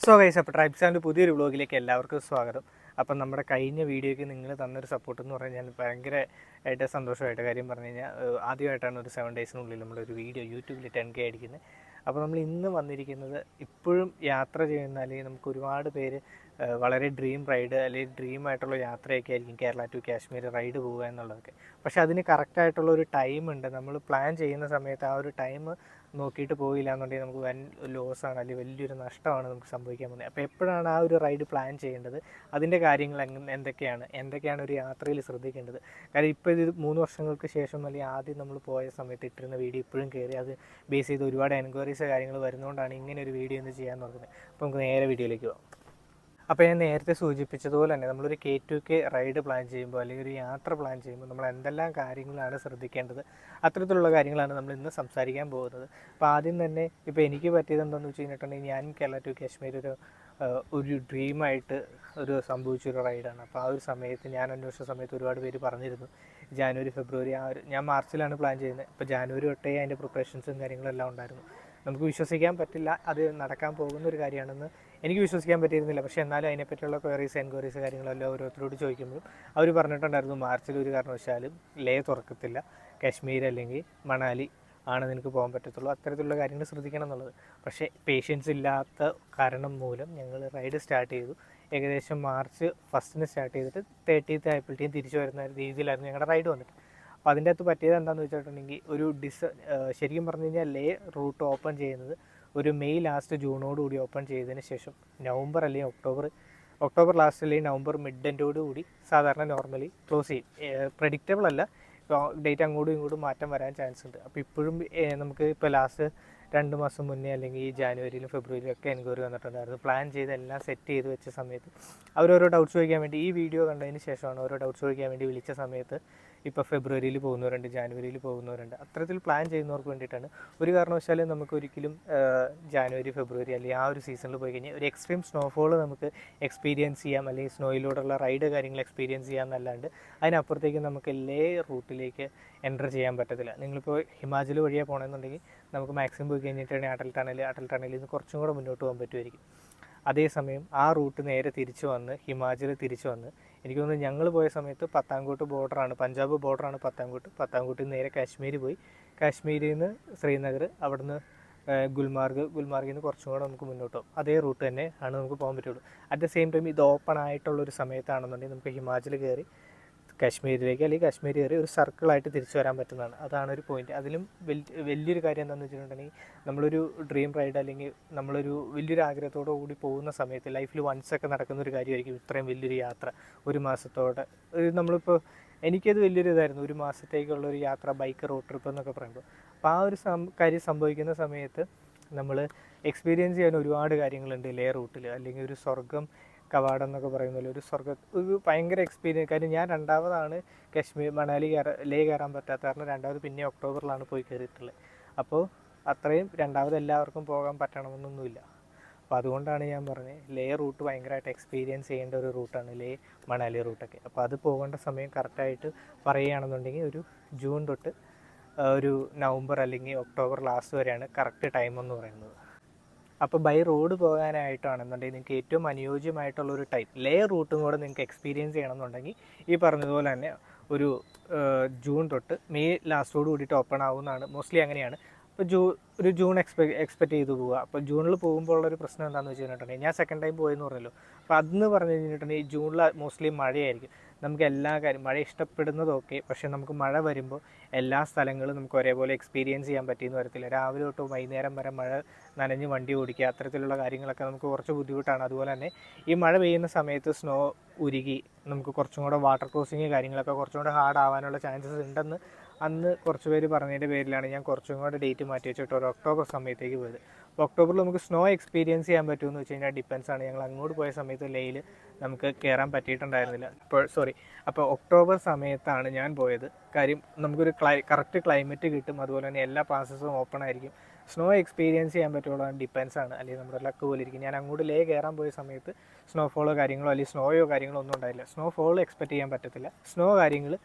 So guys അപ്പോൾ tribes പുതിയൊരു വ്ളോഗിലേക്ക് എല്ലാവർക്കും സ്വാഗതം. അപ്പം നമ്മുടെ കഴിഞ്ഞ വീഡിയോയ്ക്ക് നിങ്ങൾ തന്നൊരു സപ്പോർട്ട് എന്ന് പറഞ്ഞാൽ ഭയങ്കര ആയിട്ട് സന്തോഷമായിട്ട് കാര്യം പറഞ്ഞു കഴിഞ്ഞാൽ ആദ്യമായിട്ടാണ് ഒരു സെവൻ ഡേയ്സിനുള്ളിൽ നമ്മളൊരു വീഡിയോ യൂട്യൂബിൽ ടെൻ കെ അടിക്കുന്നത് അപ്പോൾ നമ്മൾ ഇന്ന് വന്നിരിക്കുന്നത് ഇപ്പോഴും യാത്ര ചെയ്യുന്ന അല്ലെങ്കിൽ നമുക്ക് ഒരുപാട് പേര് വളരെ ഡ്രീം റൈഡ് അല്ലെങ്കിൽ ഡ്രീം ആയിട്ടുള്ള യാത്രയൊക്കെ ആയിരിക്കും കേരള ടു കാശ്മീർ റൈഡ് പോവുക എന്നുള്ളതൊക്കെ. പക്ഷേ അതിന് കറക്റ്റായിട്ടുള്ള ഒരു ടൈം ഉണ്ട്. നമ്മൾ പ്ലാൻ ചെയ്യുന്ന സമയത്ത് ആ ഒരു ടൈം നോക്കിയിട്ട് പോയില്ല എന്നുണ്ടെങ്കിൽ നമുക്ക് വൻ ലോസാണ് അല്ലെങ്കിൽ വലിയൊരു നഷ്ടമാണ് നമുക്ക് സംഭവിക്കാൻ പോകുന്നത്. അപ്പോൾ എപ്പോഴാണ് ആ ഒരു റൈഡ് പ്ലാൻ ചെയ്യേണ്ടത്? അതിന്റെ കാര്യങ്ങൾ എന്തൊക്കെയാണ്? എന്തൊക്കെയാണ് ഒരു യാത്രയിൽ ശ്രദ്ധിക്കേണ്ടത്? കാര്യം ഇപ്പോൾ ഇത് മൂന്ന് വർഷങ്ങൾക്ക് ശേഷം അല്ലെങ്കിൽ ആദ്യം നമ്മൾ പോയ സമയത്ത് ഇട്ടിരുന്ന വീഡിയോ ഇപ്പോഴും കയറി അത് ബേസ് ചെയ്ത് ഒരുപാട് എൻക്വയറീസ് കാര്യങ്ങൾ വരുന്നതുകൊണ്ടാണ് ഇങ്ങനെ ഒരു വീഡിയോ ഒന്ന് ചെയ്യാൻ നോക്കുന്നത് അപ്പോൾ നമുക്ക് നേരെ വീഡിയോയിലേക്ക് പോകാം. അപ്പോൾ ഞാൻ നേരത്തെ സൂചിപ്പിച്ചതുപോലെ തന്നെ നമ്മളൊരു K to K ride plan ചെയ്യുമ്പോൾ അല്ലെങ്കിൽ ഒരു യാത്ര പ്ലാൻ ചെയ്യുമ്പോൾ നമ്മൾ എന്തെല്ലാം കാര്യങ്ങളാണ് ശ്രദ്ധിക്കേണ്ടത്? അത്തരത്തിലുള്ള കാര്യങ്ങളാണ് നമ്മൾ ഇന്ന് സംസാരിക്കാൻ പോകുന്നത്. അപ്പോൾ ആദ്യം തന്നെ ഇപ്പോൾ എനിക്ക് പറ്റിയത് എന്താണെന്ന് വെച്ച് കഴിഞ്ഞിട്ടുണ്ടെങ്കിൽ ഞാൻ കേരള ടു കാശ്മീർ ഒരു ഒരു ഡ്രീമായിട്ട് ഒരു സംഭവിച്ചൊരു റൈഡാണ് അപ്പോൾ ആ ഒരു സമയത്ത് ഞാൻ അന്വേഷിച്ച സമയത്ത് ഒരുപാട് പേര് പറഞ്ഞിരുന്നു. ജാനുവരി ഫെബ്രുവരി ആ ഒരു ഞാൻ മാർച്ചിലാണ് പ്ലാൻ ചെയ്യുന്നത്. ഇപ്പോൾ ജാനുവരി തൊട്ടേ അതിന്റെ പ്രിപ്പറേഷൻസും കാര്യങ്ങളും എല്ലാം ഉണ്ടായിരുന്നു. നമുക്ക് വിശ്വസിക്കാൻ പറ്റില്ല. അത് നടക്കാൻ പോകുന്ന ഒരു കാര്യമാണെന്ന് എനിക്ക് വിശ്വസിക്കാൻ പറ്റിയിരുന്നില്ല. പക്ഷേ എന്നാലും അതിനെപ്പറ്റിയുള്ള ക്വയറീസ് എൻക്വയറീസ് കാര്യങ്ങളെല്ലാം ഓരോരുത്തരോട് ചോദിക്കുമ്പോഴും അവർ പറഞ്ഞിട്ടുണ്ടായിരുന്നു മാർച്ചിൽ ഒരു കാരണവശാലും ലേ തുറക്കത്തില്ല. കാശ്മീർ അല്ലെങ്കിൽ മണാലി ആണ് നിനക്ക് പോകാൻ പറ്റത്തുള്ളൂ. അത്തരത്തിലുള്ള കാര്യങ്ങൾ ശ്രദ്ധിക്കണം എന്നുള്ളത്. പക്ഷേ പേഷ്യൻസ് ഇല്ലാത്ത കാരണം മൂലം ഞങ്ങൾ റൈഡ് സ്റ്റാർട്ട് ചെയ്തു. ഏകദേശം മാർച്ച് ഫസ്റ്റിന് സ്റ്റാർട്ട് ചെയ്തിട്ട് തേർട്ടീത്ത് ആയപ്പോഴത്തേക്കും തിരിച്ചു വരുന്ന രീതിയിലായിരുന്നു ഞങ്ങളുടെ റൈഡ് വന്നിട്ട്. അപ്പോൾ അതിന്റെ അകത്ത് പറ്റിയത് എന്താണെന്ന് വെച്ചിട്ടുണ്ടെങ്കിൽ ഒരു ഡിസ് ശരിക്കും പറഞ്ഞു കഴിഞ്ഞാൽ ലേ റൂട്ട് ഓപ്പൺ ചെയ്യുന്നത് ഒരു മെയ് ലാസ്റ്റ് ജൂണോട് കൂടി ഓപ്പൺ ചെയ്തതിന് ശേഷം നവംബർ അല്ലെങ്കിൽ ഒക്ടോബർ ഒക്ടോബർ ലാസ്റ്റ് അല്ലെങ്കിൽ നവംബർ മിഡ് എൻഡോട് കൂടി സാധാരണ നോർമലി ക്ലോസ് ചെയ്യും. പ്രഡിക്റ്റബിൾ അല്ല. ഡേറ്റ് അങ്ങോട്ടും ഇങ്ങോട്ടും മാറ്റം വരാൻ ചാൻസ് ഉണ്ട്. അപ്പോൾ ഇപ്പോഴും നമുക്ക് ഇപ്പോൾ ലാസ്റ്റ് രണ്ട് മാസം മുന്നേ അല്ലെങ്കിൽ ജാനുവരിയിലും ഫെബ്രുവരിയിലും ഒക്കെ എൻക്വയറി വന്നിട്ടുണ്ടായിരുന്നു. പ്ലാൻ ചെയ്ത് എല്ലാം സെറ്റ് ചെയ്ത് വെച്ച സമയത്ത് അവരോരോ ഡൗട്ട്സ് ചോദിക്കാൻ വേണ്ടി ഈ വീഡിയോ കണ്ടതിന് ശേഷമാണ് ഓരോ ഡൗട്ട്സ് ചോദിക്കാൻ വേണ്ടി വിളിച്ച സമയത്ത് ഇപ്പോൾ ഫെബ്രുവരിയിൽ പോകുന്നവരുണ്ട് ജാനുവരിയിൽ പോകുന്നവരുണ്ട്. അത്തരത്തിൽ പ്ലാൻ ചെയ്യുന്നവർക്ക് വേണ്ടിയിട്ടാണ്. ഒരു കാരണവശാലും നമുക്ക് ഒരിക്കലും ജാനുവരി ഫെബ്രുവരി അല്ലെങ്കിൽ ആ ഒരു സീസണിൽ പോയി കഴിഞ്ഞാൽ ഒരു എക്സ്ട്രീം സ്നോഫോൾ നമുക്ക് എക്സ്പീരിയൻസ് ചെയ്യാം. അല്ലെങ്കിൽ സ്നോയിലൂടെയുള്ള റൈഡ് കാര്യങ്ങൾ എക്സ്പീരിയൻസ് ചെയ്യാം എന്നല്ലാണ്ട് അതിനപ്പുറത്തേക്ക് നമുക്ക് എല്ലേ റൂട്ടിലേക്ക് എന്റർ ചെയ്യാൻ പറ്റത്തില്ല. നിങ്ങളിപ്പോൾ ഹിമാചൽ വഴിയാണ് പോകണമെന്നുണ്ടെങ്കിൽ നമുക്ക് മാക്സിമം പോയി കഴിഞ്ഞിട്ടാണ് അടൽ ടണൽ അടൽ ടണലിൽ നിന്ന് കുറച്ചും കൂടെ മുന്നോട്ട് പോകാൻ പറ്റുമായിരിക്കും. അതേസമയം ആ റൂട്ട് നേരെ തിരിച്ചു വന്ന് ഹിമാചൽ തിരിച്ചു വന്ന്. എനിക്ക് തോന്നുന്നു ഞങ്ങൾ പോയ സമയത്ത് പത്താംകോട്ട് ബോർഡറാണ് പഞ്ചാബ് ബോർഡറാണ് പത്താംകോട്ട്. പത്താംകോട്ടിൽ നിന്ന് നേരെ കാശ്മീർ പോയി. കാശ്മീരിൽ നിന്ന് ശ്രീനഗർ അവിടുന്ന് ഗുൽമാർഗ്. ഗുൽമാർഗിൽ നിന്ന് കുറച്ചും കൂടെ നമുക്ക് മുന്നോട്ട് പോകും. അതേ റൂട്ട് തന്നെ ആണ് നമുക്ക് പോകാൻ പറ്റുള്ളൂ. അറ്റ് ദ സെയിം ടൈം ഇത് ഓപ്പൺ ആയിട്ടുള്ള ഒരു സമയത്താണെന്നുണ്ടെങ്കിൽ നമുക്ക് ഹിമാചൽ കയറി കാശ്മീരിലേക്ക് അല്ലെങ്കിൽ കാശ്മീർ കയറി ഒരു സർക്കിളായിട്ട് തിരിച്ചു വരാൻ പറ്റുന്നതാണ്. അതാണ് ഒരു പോയിന്റ് അതിലും വലിയ വലിയൊരു കാര്യം എന്താണെന്ന് വെച്ചിട്ടുണ്ടെങ്കിൽ നമ്മളൊരു ഡ്രീം റൈഡ് അല്ലെങ്കിൽ നമ്മളൊരു വലിയൊരു ആഗ്രഹത്തോടു കൂടി പോകുന്ന സമയത്ത് ലൈഫിൽ വൺസ് ഒക്കെ നടക്കുന്ന ഒരു കാര്യമായിരിക്കും ഇത്രയും വലിയൊരു യാത്ര. ഒരു മാസത്തോടെ. നമ്മളിപ്പോൾ എനിക്കത് വലിയൊരു ഇതായിരുന്നു. ഒരു മാസത്തേക്കുള്ള ഒരു യാത്ര ബൈക്ക് റോഡ് ട്രിപ്പ് എന്നൊക്കെ പറയുമ്പോൾ അപ്പോൾ ആ ഒരു കാര്യം സംഭവിക്കുന്ന സമയത്ത് നമ്മൾ എക്സ്പീരിയൻസ് ചെയ്യാൻ ഒരുപാട് കാര്യങ്ങളുണ്ട്. ലേ. റൂട്ടിൽ അല്ലെങ്കിൽ ഒരു സ്വർഗം കവാടം എന്നൊക്കെ പറയുന്ന പോലെ ഒരു സ്വർഗ ഒരു ഭയങ്കര എക്സ്പീരിയൻസ് കാര്യം ഞാൻ രണ്ടാമതാണ് കാശ്മീർ മണാലി കയറാൻ ലേ കയറാൻ പറ്റാത്ത കാരണം രണ്ടാമത് പിന്നെ ഒക്ടോബറിലാണ് പോയി കയറിയിട്ടുള്ളത്. അപ്പോൾ അത്രയും രണ്ടാമത് എല്ലാവർക്കും പോകാൻ പറ്റണമെന്നൊന്നുമില്ല. അപ്പോൾ അതുകൊണ്ടാണ് ഞാൻ പറഞ്ഞത് ലേ റൂട്ട് ഭയങ്കരമായിട്ട് എക്സ്പീരിയൻസ് ചെയ്യേണ്ട ഒരു റൂട്ടാണ് ലേ മണാലി റൂട്ടൊക്കെ. അപ്പോൾ അത് പോകേണ്ട സമയം കറക്റ്റായിട്ട് പറയുകയാണെന്നുണ്ടെങ്കിൽ ഒരു ജൂൺ തൊട്ട് ഒരു നവംബർ അല്ലെങ്കിൽ ഒക്ടോബർ ലാസ്റ്റ് വരെയാണ് കറക്റ്റ് ടൈം എന്ന് പറയുന്നത്. അപ്പോൾ ബൈ റോഡ് പോകാനായിട്ടാണെന്നുണ്ടെങ്കിൽ നിങ്ങൾക്ക് ഏറ്റവും അനുയോജ്യമായിട്ടുള്ള ഒരു ടൈം ലേ റൂട്ടും കൂടെ നിങ്ങൾക്ക് എക്സ്പീരിയൻസ് ചെയ്യണമെന്നുണ്ടെങ്കിൽ ഈ പറഞ്ഞതുപോലെ തന്നെ ഒരു ജൂൺ തൊട്ട് മെയ് ലാസ്റ്റോട് കൂടിയിട്ട് ഓപ്പൺ ആവുന്നതാണ്. മോസ്റ്റ്ലി അങ്ങനെയാണ്. അപ്പോൾ ജൂ ഒരു ജൂൺ എക്സ്പെക്ട് എക്സ്പെക്ട് ചെയ്ത് പോവുക. അപ്പോൾ ജൂണിൽ പോകുമ്പോൾ ഉള്ളൊരു പ്രശ്നം എന്താണെന്ന് വെച്ച് കഴിഞ്ഞിട്ടുണ്ടെങ്കിൽ ഞാൻ സെക്കൻഡ് ടൈം പോയെന്ന് പറഞ്ഞല്ലോ. അപ്പോൾ അതെന്ന് പറഞ്ഞു കഴിഞ്ഞിട്ടുണ്ടെങ്കിൽ ജൂണിൽ മോസ്റ്റ്ലി മഴയായിരിക്കും. നമുക്ക് എല്ലാ കാര്യം മഴ ഇഷ്ടപ്പെടുന്നതൊക്കെ പക്ഷേ നമുക്ക് മഴ വരുമ്പോൾ എല്ലാ സ്ഥലങ്ങളും നമുക്ക് ഒരേപോലെ എക്സ്പീരിയൻസ് ചെയ്യാൻ പറ്റിയെന്ന് വരത്തില്ല. രാവിലെ തൊട്ട് വൈകുന്നേരം വരെ മഴ നനഞ്ഞ് വണ്ടി ഓടിക്കുക അത്തരത്തിലുള്ള കാര്യങ്ങളൊക്കെ നമുക്ക് കുറച്ച് ബുദ്ധിമുട്ടാണ്. അതുപോലെ തന്നെ ഈ മഴ പെയ്യുന്ന സമയത്ത് സ്നോ ഉരുകി നമുക്ക് കുറച്ചും കൂടെ വാട്ടർ ക്രോസിങ് കാര്യങ്ങളൊക്കെ കുറച്ചും കൂടെ ഹാർഡ് ആവാനുള്ള ചാൻസസ് ഉണ്ടെന്ന് അന്ന് കുറച്ച് പേര് പറഞ്ഞതിന്റെ പേരിലാണ് ഞാൻ കുറച്ചും കൂടെ ഡേറ്റ് മാറ്റി വെച്ചിട്ട് ഒരു ഒക്ടോബർ സമയത്തേക്ക് പോയത്. ഒക്ടോബറിൽ നമുക്ക് സ്നോ എക്സ്പീരിയൻസ് ചെയ്യാൻ പറ്റുമെന്ന് വെച്ച് കഴിഞ്ഞാൽ ഡിപ്പെൻസ് ആണ്. ഞങ്ങൾ അങ്ങോട്ട് പോയ സമയത്ത് ലേയിൽ നമുക്ക് കയറാൻ പറ്റിയിട്ടുണ്ടായിരുന്നില്ല. ഇപ്പോൾ സോറി അപ്പോൾ ഒക്ടോബർ സമയത്താണ് ഞാൻ പോയത്. കാര്യം നമുക്കൊരു ക്ലൈ കറക്റ്റ് ക്ലൈമറ്റ് കിട്ടും. അതുപോലെ തന്നെ എല്ലാ പാസസും ഓപ്പൺ ആയിരിക്കും. സ്നോ എക്സ്പീരിയൻസ് ചെയ്യാൻ പറ്റുള്ളൂ ഡിപ്പെൻസ് ആണ്. അല്ലെങ്കിൽ നമ്മുടെ ലക്ക് പോലെ ഇരിക്കും. ഞാൻ അങ്ങോട്ട് ലേ കയറാൻ പോയ സമയത്ത് സ്നോഫോളോ കാര്യങ്ങളോ അല്ലെങ്കിൽ സ്നോയോ കാര്യങ്ങളോ ഒന്നും ഉണ്ടായില്ല. സ്നോഫോൾ എക്സ്പെക്ട് ചെയ്യാൻ പറ്റത്തില്ല. സ്നോ കാര്യങ്ങൾ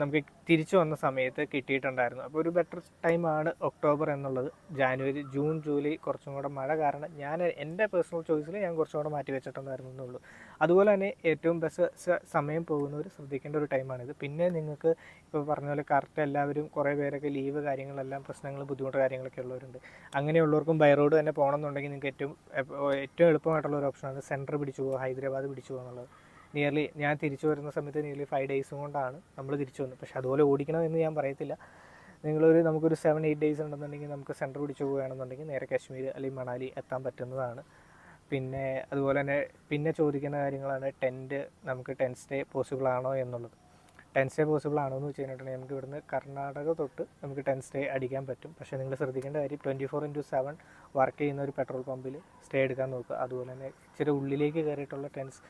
നമുക്ക് തിരിച്ചു വന്ന സമയത്ത് കിട്ടിയിട്ടുണ്ടായിരുന്നു. അപ്പോൾ ഒരു ബെറ്റർ ടൈമാണ് ഒക്ടോബർ എന്നുള്ളത്. ജാനുവരി ജൂൺ ജൂലൈ കുറച്ചും കൂടെ മഴ കാരണം ഞാൻ എന്റെ പേഴ്സണൽ ചോയ്സിൽ ഞാൻ കുറച്ചും കൂടെ മാറ്റി വെച്ചിട്ടുണ്ടായിരുന്നു എന്നുള്ളൂ. അതുപോലെ തന്നെ ഏറ്റവും ബസ് സമയം പോകുന്നവർ ശ്രദ്ധിക്കേണ്ട ഒരു ടൈമാണിത് പിന്നെ നിങ്ങൾക്ക് ഇപ്പോൾ പറഞ്ഞ പോലെ കറക്റ്റ് എല്ലാവരും കുറേ പേരൊക്കെ ലീവ് കാര്യങ്ങളെല്ലാം പ്രശ്നങ്ങൾ ബുദ്ധിമുട്ട് കാര്യങ്ങളൊക്കെ ഉള്ളവരുണ്ട്. അങ്ങനെയുള്ളവർക്കും ബൈ റോഡ് തന്നെ പോകണമെന്നുണ്ടെങ്കിൽ നിങ്ങൾക്ക് ഏറ്റവും ഏറ്റവും എളുപ്പമായിട്ടുള്ള ഒരു ഓപ്ഷനാണ് സെന്റർ പിടിച്ചു പോകുക ഹൈദരാബാദ് പിടിച്ചു പോകുക എന്നുള്ളത്. നിയർലി ഞാൻ തിരിച്ചു വരുന്ന സമയത്ത് നിയർലി ഫൈവ് ഡേയ്സും കൊണ്ടാണ് നമ്മൾ തിരിച്ചു വന്നത്. പക്ഷേ അതുപോലെ ഓടിക്കണമെന്ന് ഞാൻ പറയത്തില്ല. നിങ്ങളൊരു നമുക്കൊരു സെവൻ എയ്റ്റ് ഡേയ്സ് ഉണ്ടെന്നുണ്ടെങ്കിൽ നമുക്ക് സെന്റർ പിടിച്ച് പോവുകയാണെന്നുണ്ടെങ്കിൽ നേരെ കാശ്മീർ അല്ലെങ്കിൽ മണാലി എത്താൻ പറ്റുന്നതാണ്. പിന്നെ അതുപോലെ തന്നെ പിന്നെ ചോദിക്കുന്ന കാര്യങ്ങളാണ് ടെന്റ് നമുക്ക് ടെൻ സ്റ്റേ പോസിബിൾ ആണോ എന്നുള്ളത്. ടെൻ സ്റ്റേ പോസിബിൾ ആണോ എന്ന് വെച്ച് കഴിഞ്ഞിട്ടുണ്ടെങ്കിൽ നമുക്ക് ഇവിടുന്ന് കർണാടക തൊട്ട് നമുക്ക് ടെൻ സ്റ്റേ അടിക്കാൻ പറ്റും. പക്ഷേ നിങ്ങൾ ശ്രദ്ധിക്കേണ്ട കാര്യം twenty four into seven work ചെയ്യുന്ന ഒരു പെട്രോൾ പമ്പിൽ സ്റ്റേ എടുക്കാൻ നോക്കുക. അതുപോലെ തന്നെ ഇച്ചിരി ഉള്ളിലേക്ക് കയറിയിട്ടുള്ള ടെൻസ്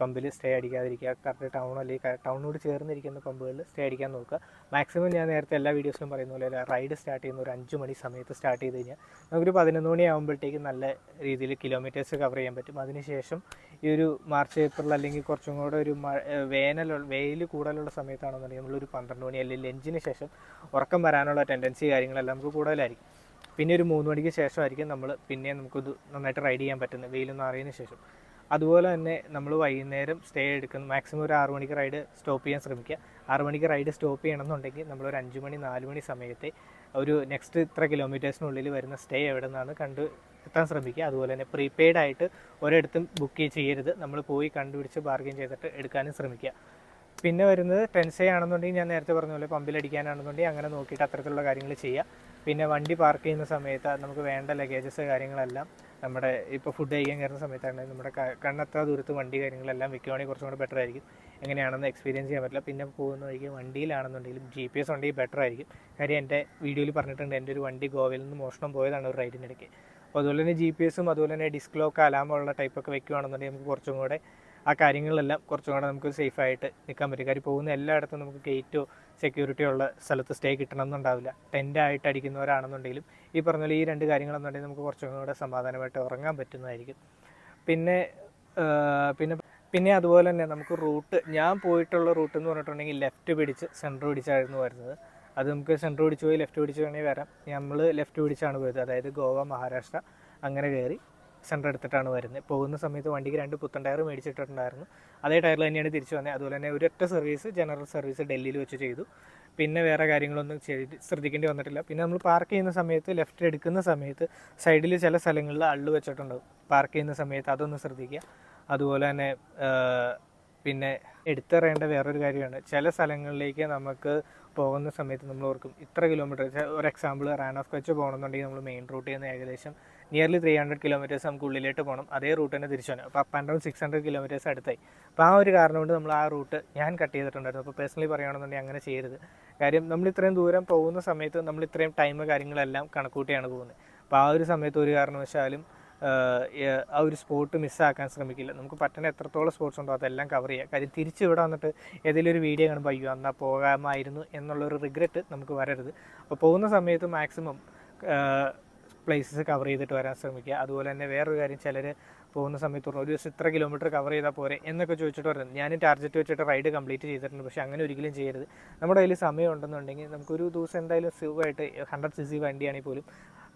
പമ്പിൽ സ്റ്റേ അടിക്കാതിരിക്കുക കറക്റ്റ് ടൗൺ അല്ലെങ്കിൽ ടൗണിനോട് ചേർന്നിരിക്കുന്ന പമ്പുകളിൽ സ്റ്റേ അടിക്കാൻ നോക്കുക. മാക്സിമം ഞാൻ നേരത്തെ എല്ലാ വീഡിയോസിലും പറയുന്ന പോലെ റൈഡ് സ്റ്റാർട്ട് ചെയ്യുന്ന ഒരു അഞ്ച് മണി സമയത്ത് സ്റ്റാർട്ട് ചെയ്ത് കഴിഞ്ഞാൽ നമുക്കൊരു പതിനൊന്ന് മണി ആകുമ്പോഴത്തേക്കും നല്ല രീതിയിൽ കിലോമീറ്റേഴ്സ് കവർ ചെയ്യാൻ പറ്റും. അതിനുശേഷം ഈ ഒരു മാർച്ച് ഏപ്രിൽ അല്ലെങ്കിൽ കുറച്ചും കൂടെ ഒരു മഴ വേനൽ വെയിൽ കൂടുതലുള്ള സമയത്താണെന്നുണ്ടെങ്കിൽ നമ്മളൊരു പന്ത്രണ്ട് മണി അല്ലെങ്കിൽ ലഞ്ചിന് ശേഷം ഉറക്കം വരാനുള്ള ടെൻഡൻസി കാര്യങ്ങളെല്ലാം നമുക്ക് കൂടുതലായിരിക്കും. പിന്നെ ഒരു മൂന്ന് മണിക്ക് ശേഷമായിരിക്കും നമ്മൾ പിന്നെ നമുക്കിത് നന്നായിട്ട് റൈഡ് ചെയ്യാൻ പറ്റുന്നത്. വെയിലൊന്നും അറിയുന്ന ശേഷം. അതുപോലെ തന്നെ നമ്മൾ വൈകുന്നേരം സ്റ്റേ എടുക്കുന്നു മാക്സിമം ഒരു ആറു മണിക്ക് റൈഡ് സ്റ്റോപ്പ് ചെയ്യാൻ ശ്രമിക്കുക. ആറു മണിക്ക് റൈഡ് സ്റ്റോപ്പ് ചെയ്യണമെന്നുണ്ടെങ്കിൽ ഒരു അഞ്ച് മണി നാല് മണി സമയത്തെ ഒരു നെക്സ്റ്റ് ഇത്ര കിലോമീറ്റേഴ്സിനുള്ളിൽ വരുന്ന സ്റ്റേ എവിടെ നിന്നാണ് കണ്ട് എത്താൻ ശ്രമിക്കുക. അതുപോലെ തന്നെ പ്രീപെയ്ഡ് ആയിട്ട് ഒരിടത്തും ബുക്ക് ചെയ്യരുത്. നമ്മൾ പോയി കണ്ടുപിടിച്ച് ബാർഗെയിൻ ചെയ്തിട്ട് എടുക്കാനും ശ്രമിക്കുക. പിന്നെ വരുന്നത് ടെൻസേ ആണെന്നുണ്ടെങ്കിൽ ഞാൻ നേരത്തെ പറഞ്ഞ പോലെ പമ്പിലടിക്കാനാണെന്നുണ്ടെങ്കിൽ അങ്ങനെ നോക്കിയിട്ട് അത്തരത്തിലുള്ള കാര്യങ്ങൾ ചെയ്യുക. പിന്നെ വണ്ടി പാർക്ക് ചെയ്യുന്ന സമയത്ത് നമുക്ക് വേണ്ട ലഗേജസ് കാര്യങ്ങളെല്ലാം നമ്മുടെ ഇപ്പോൾ ഫുഡ് കഴിക്കാൻ കയറുന്ന സമയത്താണെങ്കിൽ നമ്മുടെ കണ്ണത്ര ദൂരത്ത് വണ്ടി കാര്യങ്ങളെല്ലാം വെക്കുവാണെങ്കിൽ കുറച്ചും കൂടെ ബെറ്റർ ആയിരിക്കും. എങ്ങനെയാണെന്ന് എക്സ്പീരിയൻസ് ചെയ്യാൻ പറ്റില്ല. പിന്നെ പോകുന്ന വഴിക്ക് വണ്ടിയിലാണെന്നുണ്ടെങ്കിലും ജി പി എസ് ഉണ്ടെങ്കിൽ ബെറ്റർ ആയിരിക്കും. കാര്യം എന്റെ വീഡിയോയിൽ പറഞ്ഞിട്ടുണ്ട് എന്റെ ഒരു വണ്ടി ഗോവയിൽ നിന്ന് മോഷണം പോയതാണ് ഒരു റൈഡിനിടയ്ക്ക് അപ്പോൾ അതുപോലെ തന്നെ ജി പി എസും അതുപോലെ തന്നെ ഡിസ്ക്ലോക്ക് അലാമുള്ള ടൈപ്പൊക്കെ വെക്കുവാണെന്നുണ്ടെങ്കിൽ നമുക്ക് കുറച്ചും കൂടെ ആ കാര്യങ്ങളിലെല്ലാം കുറച്ചും കൂടെ നമുക്ക് സേഫ് ആയിട്ട് നിൽക്കാൻ പറ്റും. കാര്യം പോകുന്ന എല്ലായിടത്തും നമുക്ക് ഗേറ്റോ സെക്യൂരിറ്റിയോ ഉള്ള സ്ഥലത്ത് സ്റ്റേ കിട്ടണമെന്നുണ്ടാവില്ല. ടെന്റ് ആയിട്ട് അടിക്കുന്നവരാണെന്നുണ്ടെങ്കിലും ഈ പറഞ്ഞ പോലെ ഈ രണ്ട് കാര്യങ്ങളെന്നുണ്ടെങ്കിൽ നമുക്ക് കുറച്ചും കൂടെ സമാധാനമായിട്ട് ഉറങ്ങാൻ പറ്റുന്നതായിരിക്കും. പിന്നെ പിന്നെ പിന്നെ അതുപോലെ തന്നെ നമുക്ക് റൂട്ട് ഞാൻ പോയിട്ടുള്ള റൂട്ട് എന്ന് പറഞ്ഞിട്ടുണ്ടെങ്കിൽ ലെഫ്റ്റ് പിടിച്ച് സെന്റർ പിടിച്ചായിരുന്നു വരുന്നത്. അത് നമുക്ക് സെന്റർ പിടിച്ച് പോയി ലെഫ്റ്റ് പിടിച്ച് വേണമെങ്കിൽ വരാം. നമ്മൾ ലെഫ്റ്റ് പിടിച്ചാണ് പോയത്. അതായത് ഗോവ മഹാരാഷ്ട്ര അങ്ങനെ കയറി. സെന്റർ എടുത്തിട്ടാണ് വരുന്നത്. പോകുന്ന സമയത്ത് വണ്ടിക്ക് രണ്ട് പുത്തൻ ടയർ മേടിച്ചിട്ടുണ്ടായിരുന്നു. അതേ ടയറിൽ തന്നെയാണ് തിരിച്ചു വന്നത്. അതുപോലെ തന്നെ ഒരൊറ്റ സർവീസ് ജനറൽ സർവീസ് ഡൽഹിയിൽ വെച്ച് ചെയ്തു. പിന്നെ വേറെ കാര്യങ്ങളൊന്നും ചെയ്ത് ശ്രദ്ധിക്കേണ്ടി വന്നിട്ടില്ല. പിന്നെ നമ്മൾ പാർക്ക് ചെയ്യുന്ന സമയത്ത് ലെഫ്റ്റ് എടുക്കുന്ന സമയത്ത് സൈഡിൽ ചില സ്ഥലങ്ങളിൽ അള്ളു വെച്ചിട്ടുണ്ടാവും. പാർക്ക് ചെയ്യുന്ന സമയത്ത് അതൊന്ന് ശ്രദ്ധിക്കുക. അതുപോലെ തന്നെ പിന്നെ എടുത്തറിയേണ്ട വേറൊരു കാര്യമാണ്. ചില സ്ഥലങ്ങളിലേക്ക് നമുക്ക് പോകുന്ന സമയത്ത് നമ്മൾ ഓർക്കും ഇത്ര കിലോമീറ്റർ. ഒരു എക്സാമ്പിൾ റാൻ ഓഫ് കച്ച് പോകണമെന്നുണ്ടെങ്കിൽ നമ്മൾ മെയിൻ റൂട്ടിൽ നിന്ന് ഏകദേശം നിയർലി ത്രീ ഹൺഡ്രഡ് കിലോമീറ്റേഴ്സ് നമുക്ക് ഉള്ളിലേക്ക് പോകണം അതേ റൂട്ട് തന്നെ തിരിച്ചു വരണം. അപ്പോൾ അപ്പ് സിക്സ് ഹൺഡ്രഡ് കിലോമീറ്റേഴ്സ് അടുത്തായി. അപ്പോൾ ആ ഒരു കാരണം കൊണ്ട് നമ്മൾ ആ റൂട്ട് ഞാൻ കട്ട് ചെയ്തിട്ടുണ്ടായിരുന്നു. അപ്പോൾ പേഴ്സണലി പറയുകയാണെന്നുണ്ടെങ്കിൽ അങ്ങനെ ചെയ്യരുത്. കാര്യം നമ്മൾ ഇത്രയും ദൂരം പോകുന്ന സമയത്ത് നമ്മൾ ഇത്രയും ടൈം കാര്യങ്ങളെല്ലാം കണക്കൂട്ടിയാണ് പോകുന്നത്. അപ്പോൾ ആ ഒരു സമയത്ത് ഒരു കാരണവശാലും ആ ഒരു സ്പോട്ട് മിസ്സാക്കാൻ ശ്രമിക്കില്ല. നമുക്ക് പറ്റുന്ന എത്രത്തോളം സ്പോർട്സ് ഉണ്ടോ അതെല്ലാം കവർ ചെയ്യുക കാര്യം തിരിച്ച് ഇവിടെ വന്നിട്ട് ഏതെങ്കിലും ഒരു വീഡിയോ കാണുമ്പോൾ അയ്യോ എന്നാൽ പോകാമായിരുന്നു എന്നുള്ളൊരു റിഗ്രറ്റ് നമുക്ക് വരരുത്. അപ്പോൾ പോകുന്ന സമയത്ത് മാക്സിമം പ്ലേസസ് കവർ ചെയ്തിട്ട് വരാൻ ശ്രമിക്കുക. അതുപോലെ തന്നെ വേറൊരു കാര്യം ചിലർ പോകുന്ന സമയത്ത് ഒരു ദിവസം ഇത്ര കിലോമീറ്റർ കവർ ചെയ്താൽ പോരെ എന്നൊക്കെ ചോദിച്ചിട്ട് പറഞ്ഞു ഞാൻ ടാർജറ്റ് വെച്ചിട്ട് റൈഡ് കംപ്ലീറ്റ് ചെയ്തിട്ടുണ്ട്. പക്ഷേ അങ്ങനെ ഒരിക്കലും ചെയ്യരുത്. നമ്മുടെ കയ്യിൽ സമയം ഉണ്ടെന്നുണ്ടെങ്കിൽ നമുക്കൊരു ദിവസം എന്തായാലും സുഖമായിട്ട് ഹൺഡ്രഡ് സി സി വണ്ടിയാണെങ്കിൽ പോലും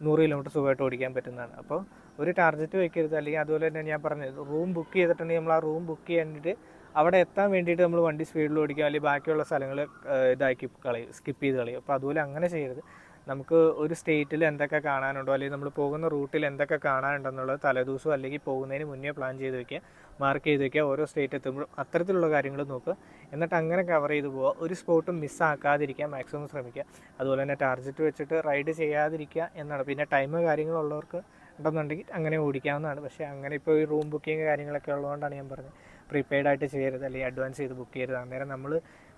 നൂറ് കിലോമീറ്റർ സുഖമായിട്ട് ഓടിക്കാൻ പറ്റുന്നതാണ്. അപ്പോൾ ഒരു ടാർജറ്റ് വെക്കരുത്. അല്ലെങ്കിൽ അതുപോലെ തന്നെ ഞാൻ പറഞ്ഞത് റൂം ബുക്ക് ചെയ്തിട്ടുണ്ടെങ്കിൽ നമ്മൾ ആ റൂം ബുക്ക് ചെയ്യാനിട്ട് അവിടെ എത്താൻ വേണ്ടിയിട്ട് നമ്മൾ വണ്ടി സ്പീഡിൽ ഓടിക്കുക. അല്ലെങ്കിൽ ബാക്കിയുള്ള സ്ഥലങ്ങൾ ഇതാക്കി കളയും സ്കിപ്പ് ചെയ്ത് കളയും. അപ്പോൾ അതുപോലെ അങ്ങനെ ചെയ്യരുത്. നമുക്ക് ഒരു സ്റ്റേറ്റിൽ എന്തൊക്കെ കാണാനുണ്ടോ അല്ലെങ്കിൽ നമ്മൾ പോകുന്ന റൂട്ടിൽ എന്തൊക്കെ കാണാനുണ്ടെന്നുള്ളത് തലേദിവസം അല്ലെങ്കിൽ പോകുന്നതിന് മുന്നേ പ്ലാൻ ചെയ്ത് വെക്കുക മാർക്ക് ചെയ്ത് വെക്കുക ഓരോ സ്റ്റേറ്റ് എത്തുമ്പോഴും അത്തരത്തിലുള്ള കാര്യങ്ങൾ നോക്കുക. എന്നിട്ട് അങ്ങനെ കവർ ചെയ്ത് പോവുക. ഒരു സ്പോട്ടും മിസ്സാക്കാതിരിക്കാൻ മാക്സിമം ശ്രമിക്കുക. അതുപോലെ തന്നെ ടാർജറ്റ് വെച്ചിട്ട് റൈഡ് ചെയ്യാതിരിക്കുക എന്നാണ്. പിന്നെ ടൈം കാര്യങ്ങളുള്ളവർക്ക് ഉണ്ടെന്നുണ്ടെങ്കിൽ അങ്ങനെ ഓടിക്കാവുന്നതാണ്. പക്ഷേ അങ്ങനെ ഇപ്പോൾ ഈ റൂം ബുക്കിംഗ് കാര്യങ്ങളൊക്കെ ഉള്ളതുകൊണ്ടാണ് ഞാൻ പറഞ്ഞത്. പ്രീപെയ്ഡ് ആയിട്ട് ചെയ്യരുത് അല്ലെങ്കിൽ അഡ്വാൻസ് ചെയ്ത് ബുക്ക് ചെയ്യരുത്. അന്നേരം നമ്മൾ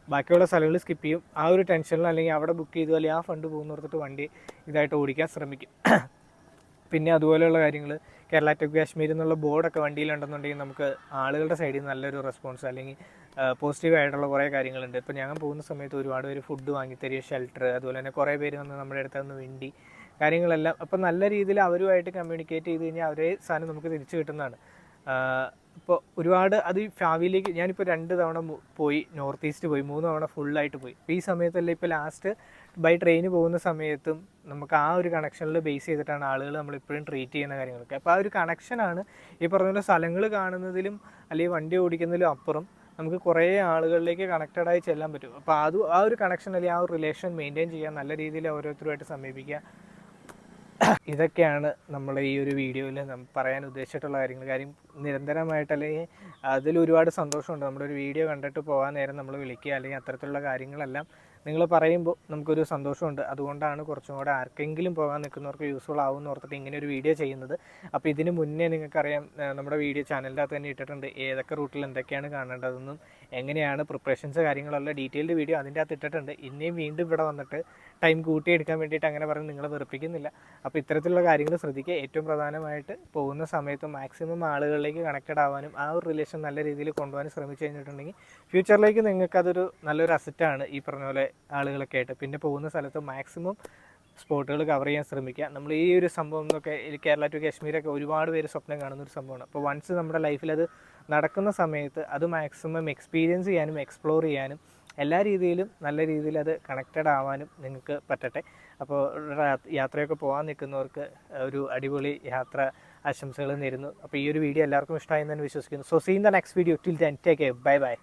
ബാക്കിയുള്ള സ്ഥലങ്ങൾ സ്കിപ്പ് ചെയ്യും. ആ ഒരു ടെൻഷനിൽ അല്ലെങ്കിൽ അവിടെ ബുക്ക് ചെയ്തു അല്ലെങ്കിൽ ആ ഫണ്ട് പോകുന്നിടത്തിട്ട് വണ്ടി ഇതായിട്ട് ഓടിക്കാൻ ശ്രമിക്കും. പിന്നെ അതുപോലെയുള്ള കാര്യങ്ങൾ കേരള ടു കാശ്മീർ എന്നുള്ള ബോർഡൊക്കെ വണ്ടിയിലുണ്ടെന്നുണ്ടെങ്കിൽ നമുക്ക് ആളുകളുടെ സൈഡിൽ നിന്ന് നല്ലൊരു റെസ്പോൺസ് അല്ലെങ്കിൽ പോസിറ്റീവ് ആയിട്ടുള്ള കുറേ കാര്യങ്ങളുണ്ട്. ഇപ്പോൾ ഞങ്ങൾ പോകുന്ന സമയത്ത് ഒരുപാട് പേര് ഫുഡ് വാങ്ങിത്തരിക ഷെൽട്ടർ അതുപോലെ തന്നെ കുറേ പേര് വന്ന് നമ്മുടെ അടുത്ത് നിന്ന് വേണ്ടി കാര്യങ്ങളെല്ലാം. അപ്പോൾ നല്ല രീതിയിൽ അവരുമായിട്ട് കമ്മ്യൂണിക്കേറ്റ് ചെയ്ത് കഴിഞ്ഞാൽ അവരെ സാധനം നമുക്ക് തിരിച്ചു കിട്ടുന്നതാണ്. ഇപ്പോൾ ഒരുപാട് അത് ഭാവിയിലേക്ക് ഞാനിപ്പോൾ രണ്ട് തവണ പോയി നോർത്ത് ഈസ്റ്റ് പോയി മൂന്ന് തവണ ഫുള്ളായിട്ട് പോയി. ഈ സമയത്തല്ല ഇപ്പോൾ ലാസ്റ്റ് ബൈ ട്രെയിന് പോകുന്ന സമയത്തും നമുക്ക് ആ ഒരു കണക്ഷനിൽ ബേസ് ചെയ്തിട്ടാണ് ആളുകൾ നമ്മളിപ്പോഴും ട്രീറ്റ് ചെയ്യുന്ന കാര്യങ്ങളൊക്കെ. അപ്പോൾ ആ ഒരു കണക്ഷനാണ് ഈ പറഞ്ഞ പോലെ സ്ഥലങ്ങൾ കാണുന്നതിലും അല്ലെങ്കിൽ വണ്ടി ഓടിക്കുന്നതിലും അപ്പുറം നമുക്ക് കുറേ ആളുകളിലേക്ക് കണക്റ്റഡ് ആയി ചെല്ലാൻ പറ്റും. അപ്പോൾ അത് ആ ഒരു കണക്ഷൻ അല്ലെങ്കിൽ ആ ഒരു റിലേഷൻ മെയിന്റെയിൻ ചെയ്യാൻ നല്ല രീതിയിൽ ഓരോരുത്തരുമായിട്ട് സമീപിക്കുക. ഇതൊക്കെയാണ് നമ്മൾ ഈ ഒരു വീഡിയോയിൽ പറയാൻ ഉദ്ദേശിച്ചിട്ടുള്ള കാര്യങ്ങൾ. കാര്യം നിരന്തരമായിട്ട് അല്ലെങ്കിൽ അതിൽ ഒരുപാട് സന്തോഷമുണ്ട്. നമ്മുടെ ഒരു വീഡിയോ കണ്ടിട്ട് പോകാൻ നേരം നമ്മൾ വിളിക്കുക അല്ലെങ്കിൽ അത്തരത്തിലുള്ള കാര്യങ്ങളെല്ലാം നിങ്ങൾ പറയുമ്പോൾ നമുക്കൊരു സന്തോഷമുണ്ട്. അതുകൊണ്ടാണ് കുറച്ചും കൂടെ ആർക്കെങ്കിലും പോകാൻ നിൽക്കുന്നവർക്ക് യൂസ്ഫുൾ ആവും എന്ന് ഓർത്തിട്ട് ഇങ്ങനെ ഒരു വീഡിയോ ചെയ്യുന്നത്. അപ്പോൾ ഇതിന് മുന്നേ നിങ്ങൾക്കറിയാം നമ്മുടെ വീഡിയോ ചാനലിന്റെ അകത്ത് തന്നെ ഇട്ടിട്ടുണ്ട് ഏതൊക്കെ റൂട്ടിൽ എന്തൊക്കെയാണ് കാണേണ്ടതെന്നും എങ്ങനെയാണ് പ്രിപ്പറേഷൻസ് കാര്യങ്ങളുള്ള ഡീറ്റെയിൽഡ് വീഡിയോ അതിന്റെ അകത്ത് ഇട്ടിട്ടുണ്ട്. ഇനിയും വീണ്ടും ഇവിടെ വന്നിട്ട് ടൈം കൂട്ടിയെടുക്കാൻ വേണ്ടിയിട്ട് അങ്ങനെ പറഞ്ഞ് നിങ്ങൾ വെറുപ്പിക്കുന്നില്ല. അപ്പോൾ ഇത്തരത്തിലുള്ള കാര്യങ്ങൾ ശ്രദ്ധിക്കുക. ഏറ്റവും പ്രധാനമായിട്ട് പോകുന്ന സമയത്ത് മാക്സിമം ആളുകളിലേക്ക് കണക്റ്റഡ് ആവാനും ആ ഒരു റിലേഷൻ നല്ല രീതിയിൽ കൊണ്ടുപോകാനും ശ്രമിച്ചു കഴിഞ്ഞിട്ടുണ്ടെങ്കിൽ ഫ്യൂച്ചറിലേക്ക് നിങ്ങൾക്ക് അതൊരു നല്ലൊരു അസറ്റാണ് ഈ പറഞ്ഞ പോലെ ആളുകളൊക്കെ ആയിട്ട്. പിന്നെ പോകുന്ന സ്ഥലത്ത് മാക്സിമം സ്പോട്ടുകൾ കവർ ചെയ്യാൻ ശ്രമിക്കുക. നമ്മൾ ഈ ഒരു സംഭവം എന്നൊക്കെ കേരള ടു കാശ്മീരൊക്കെ ഒരുപാട് പേര് സ്വപ്നം കാണുന്ന ഒരു സംഭവമാണ്. അപ്പോൾ വൺസ് നമ്മുടെ ലൈഫിൽ അത് നടക്കുന്ന സമയത്ത് അത് മാക്സിമം എക്സ്പീരിയൻസ് ചെയ്യാനും എക്സ്പ്ലോർ ചെയ്യാനും എല്ലാ രീതിയിലും നല്ല രീതിയിൽ അത് കണക്റ്റഡ് ആവാനും നിങ്ങൾക്ക് പറ്റട്ടെ. അപ്പോൾ യാത്രയൊക്കെ പോകാൻ നിൽക്കുന്നവർക്ക് ഒരു അടിപൊളി യാത്ര ആശംസകൾ നേരുന്നു. അപ്പോൾ ഈ ഒരു വീഡിയോ എല്ലാവർക്കും ഇഷ്ടമായി എന്ന് വിശ്വസിക്കുന്നു. So see in the next video till then take bye bye